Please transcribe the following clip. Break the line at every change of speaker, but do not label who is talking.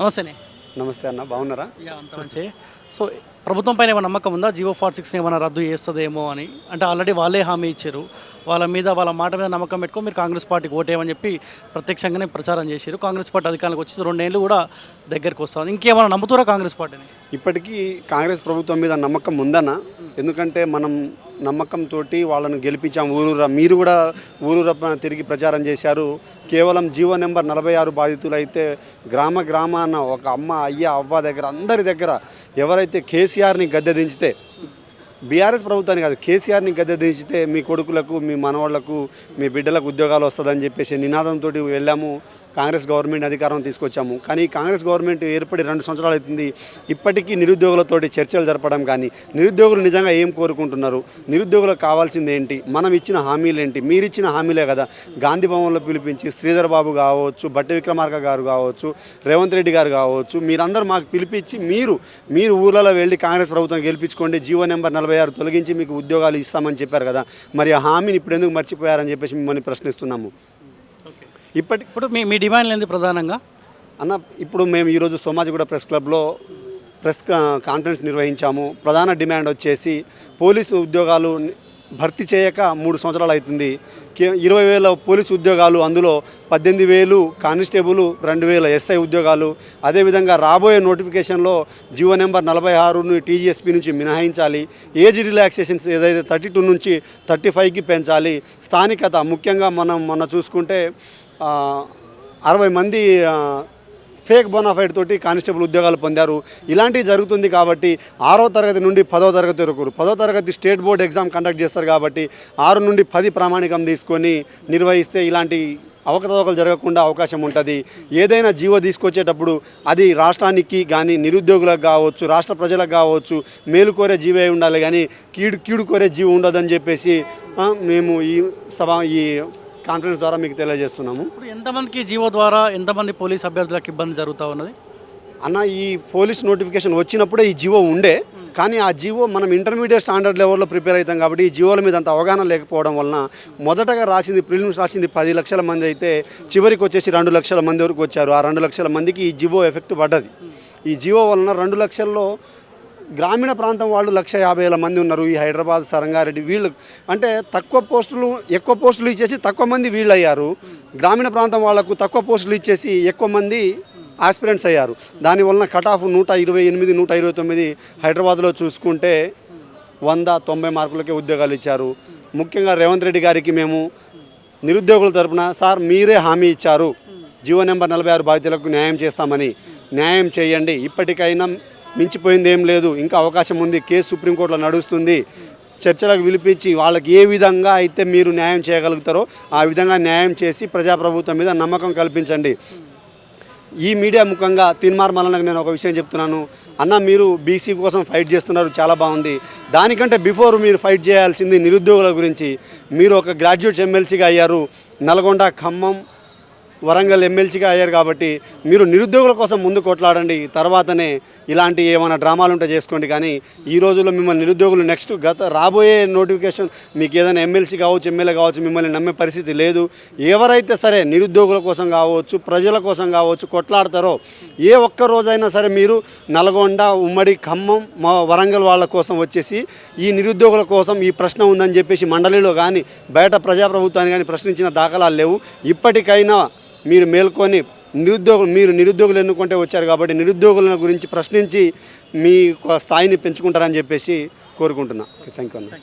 నమస్తేనే
నమస్తే అన్న బాగున్నారా?
యా అంత మంచి సో ప్రభుత్వం పైన ఏమైనా నమ్మకం ఉందా? జియో ఫార్ సిక్స్ ఏమైనా రద్దు చేస్తుందేమో అని? అంటే ఆల్రెడీ వాళ్ళే హామీ ఇచ్చారు. వాళ్ళ మీద వాళ్ళ మాట మీద నమ్మకం పెట్టుకొని మీరు కాంగ్రెస్ పార్టీకి ఓటేయమని చెప్పి ప్రత్యక్షంగానే ప్రచారం చేశారు. కాంగ్రెస్ పార్టీ అధికారంలోకి వచ్చి రెండేళ్ళు కూడా దగ్గరికి వస్తుంది ఇంకేమైనా నమ్ముతారా కాంగ్రెస్ పార్టీని?
ఇప్పటికీ కాంగ్రెస్ ప్రభుత్వం మీద నమ్మకం ఉందన్న. ఎందుకంటే మనం నమ్మకంతో వాళ్ళను గెలిపించాం ఊరూర. మీరు కూడా ఊరూర తిరిగి ప్రచారం చేశారు. కేవలం జీవో నెంబర్ నలభై ఆరు బాధితులైతే గ్రామ గ్రామాన ఒక అమ్మ అయ్య అవ్వ దగ్గర అందరి దగ్గర ఎవరైతే కేసీఆర్ని గద్దె దించితే బీఆర్ఎస్ ప్రభుత్వాన్ని కాదు కేసీఆర్ని గద్దె దించితే మీ కొడుకులకు మీ మనవాళ్ళకు మీ బిడ్డలకు ఉద్యోగాలు వస్తుందని చెప్పేసి నినాదంతో వెళ్ళాము. కాంగ్రెస్ గవర్నమెంట్ అధికారం తీసుకొచ్చాము. కానీ కాంగ్రెస్ గవర్నమెంట్ ఏర్పడి రెండు సంవత్సరాలు అవుతుంది. ఇప్పటికీ నిరుద్యోగులతోటి చర్చలు జరపడం కానీ నిరుద్యోగులు నిజంగా ఏం కోరుకుంటున్నారు? నిరుద్యోగులకు కావాల్సింది ఏంటి? మనం ఇచ్చిన హామీలు ఏంటి? మీరు ఇచ్చిన హామీలే కదా. గాంధీ భవన్లో పిలిపించి శ్రీధర్ బాబు కావచ్చు బట్టి విక్రమార్క గారు కావచ్చు రేవంత్ రెడ్డి గారు కావచ్చు మీరందరూ మాకు పిలిపించి మీరు మీరు ఊర్లలో వెళ్ళి కాంగ్రెస్ ప్రభుత్వం గెలిపించుకోండి జీవో నెంబర్ నలభై ఆరు తొలగించి మీకు ఉద్యోగాలు ఇస్తామని చెప్పారు కదా. మరి ఆ హామీని ఇప్పుడు ఎందుకు మర్చిపోయారని చెప్పేసి మిమ్మల్ని ప్రశ్నిస్తున్నాము. ఇప్పటి
ఇప్పుడు మీ మీ డిమాండ్లు ఏంది ప్రధానంగా?
అన్న ఇప్పుడు మేము ఈరోజు సోమాజిగూడ ప్రెస్ క్లబ్లో ప్రెస్ కాన్ఫరెన్స్ నిర్వహించాము. ప్రధాన డిమాండ్ వచ్చేసి పోలీసు ఉద్యోగాలు భర్తీ చేయక మూడు సంవత్సరాలు అవుతుంది. కే ఇరవై వేల పోలీసు ఉద్యోగాలు అందులో పద్దెనిమిది వేలు కానిస్టేబుల్ రెండు వేల ఎస్ఐ ఉద్యోగాలు. అదేవిధంగా రాబోయే నోటిఫికేషన్లో జియో నెంబర్ నలభై ఆరును టీజీఎస్పీ నుంచి మినహాయించాలి. ఏజ్ రిలాక్సేషన్స్ ఏదైతే థర్టీ టూ నుంచి థర్టీ ఫైవ్కి పెంచాలి. స్థానికత ముఖ్యంగా మనం మొన్న చూసుకుంటే అరవై మంది ఫేక్ బోనాఫైడ్ తోటి కానిస్టేబుల్ ఉద్యోగాలు పొందారు. ఇలాంటివి జరుగుతుంది కాబట్టి ఆరో తరగతి నుండి పదో తరగతి వరకు పదో తరగతి స్టేట్ బోర్డ్ ఎగ్జామ్ కండక్ట్ చేస్తారు కాబట్టి ఆరు నుండి పది ప్రామాణికం తీసుకొని నిర్వహిస్తే ఇలాంటి అవకతవకలు జరగకుండా అవకాశం ఉంటుంది. ఏదైనా జీవో తీసుకొచ్చేటప్పుడు అది రాష్ట్రానికి కానీ నిరుద్యోగులకు కావచ్చు రాష్ట్ర ప్రజలకు కావచ్చు మేలు కోరే జీవే ఉండాలి. కానీ కీడు కీడు కోరే జీవి ఉండదని చెప్పేసి మేము ఈ సభ ఈ కాన్ఫరెన్స్ ద్వారా మీకు తెలియజేస్తున్నాము.
ఇప్పుడు ఎంతమందికి జీవో ద్వారా ఎంతమంది పోలీస్ అభ్యర్థులకు ఇబ్బంది జరుగుతూ ఉన్నది?
అన్న ఈ పోలీస్ నోటిఫికేషన్ వచ్చినప్పుడే ఈ జీవో ఉండే కానీ ఆ జీవో మనం ఇంటర్మీడియట్ స్టాండర్డ్ లెవెల్లో ప్రిపేర్ అవుతాం కాబట్టి ఈ జీవోల మీద అంత అవగాహన లేకపోవడం వలన మొదటగా రాసింది ప్రిలిమ్స్ రాసింది పది లక్షల మంది అయితే చివరికి వచ్చేసి రెండు లక్షల మంది వరకు వచ్చారు. ఆ రెండు లక్షల మందికి ఈ జీవో ఎఫెక్ట్ పడ్డది. ఈ జీవో వలన రెండు లక్షల్లో గ్రామీణ ప్రాంతం వాళ్ళు లక్ష యాభై వేల మంది ఉన్నారు ఈ హైదరాబాద్ సరంగారెడ్డి వీళ్ళు. అంటే తక్కువ పోస్టులు ఎక్కువ పోస్టులు ఇచ్చేసి తక్కువ మంది వీళ్ళు అయ్యారు గ్రామీణ ప్రాంతం వాళ్ళకు తక్కువ పోస్టులు ఇచ్చేసి ఎక్కువ మంది ఆస్పిరెంట్స్ అయ్యారు. దానివలన కట్ ఆఫ్ నూట ఇరవై ఎనిమిది నూట ఇరవై తొమ్మిది హైదరాబాద్లో చూసుకుంటే వంద తొంభై మార్కులకే ఉద్యోగాలు ఇచ్చారు. ముఖ్యంగా రేవంత్ రెడ్డి గారికి మేము నిరుద్యోగుల తరపున సార్ మీరే హామీ ఇచ్చారు. జీవో నెంబర్ నలభై ఆరు బాధితులకు న్యాయం చేస్తామని. న్యాయం చేయండి. ఇప్పటికైనా మించిపోయింది ఏం లేదు. ఇంకా అవకాశం ఉంది. కేసు సుప్రీంకోర్టులో నడుస్తుంది. చర్చలకు పిలిపించి వాళ్ళకి ఏ విధంగా అయితే మీరు న్యాయం చేయగలుగుతారో ఆ విధంగా న్యాయం చేసి ప్రజాప్రభుత్వం మీద నమ్మకం కల్పించండి. ఈ మీడియా ముఖంగా తిన్మార్ మల్లన్నకు నేను ఒక విషయం చెప్తున్నాను. అన్న మీరు బీసీ కోసం ఫైట్ చేస్తున్నారు. చాలా బాగుంది. దానికంటే బిఫోర్ మీరు ఫైట్ చేయాల్సింది నిరుద్యోగుల గురించి. మీరు ఒక గ్రాడ్యుయేట్ ఎమ్మెల్సీగా అయ్యారు. నల్గొండ ఖమ్మం వరంగల్ ఎమ్మెల్సీగా అయ్యారు కాబట్టి మీరు నిరుద్యోగుల కోసం ముందు కొట్లాడండి తర్వాతనే ఇలాంటి ఏమైనా డ్రామాలు ఉంటే చేసుకోండి. కానీ ఈ రోజుల్లో మిమ్మల్ని నిరుద్యోగులు నెక్స్ట్ గత రాబోయే నోటిఫికేషన్ మీకు ఏదైనా ఎమ్మెల్సీ కావచ్చు ఎమ్మెల్యే కావచ్చు మిమ్మల్ని నమ్మే పరిస్థితి లేదు. ఎవరైతే సరే నిరుద్యోగుల కోసం కావచ్చు ప్రజల కోసం కావచ్చు కొట్లాడతారో ఏ ఒక్క రోజైనా సరే మీరు నల్గొండ ఉమ్మడి ఖమ్మం మా వరంగల్ వాళ్ళ కోసం వచ్చేసి ఈ నిరుద్యోగుల కోసం ఈ ప్రశ్న ఉందని చెప్పేసి మండలిలో కానీ బయట ప్రజాప్రభుత్వాన్ని కానీ ప్రశ్నించిన దాఖలాలు లేవు. ఇప్పటికైనా మీరు మేల్కొని నిరుద్యోగులు మీరు నిరుద్యోగులు ఎన్నుకుంటే వచ్చారు కాబట్టి నిరుద్యోగుల గురించి ప్రశ్నించి మీ స్థాయిని పెంచుకుంటారని చెప్పేసి కోరుకుంటున్నా. థ్యాంక్ యూ అన్న.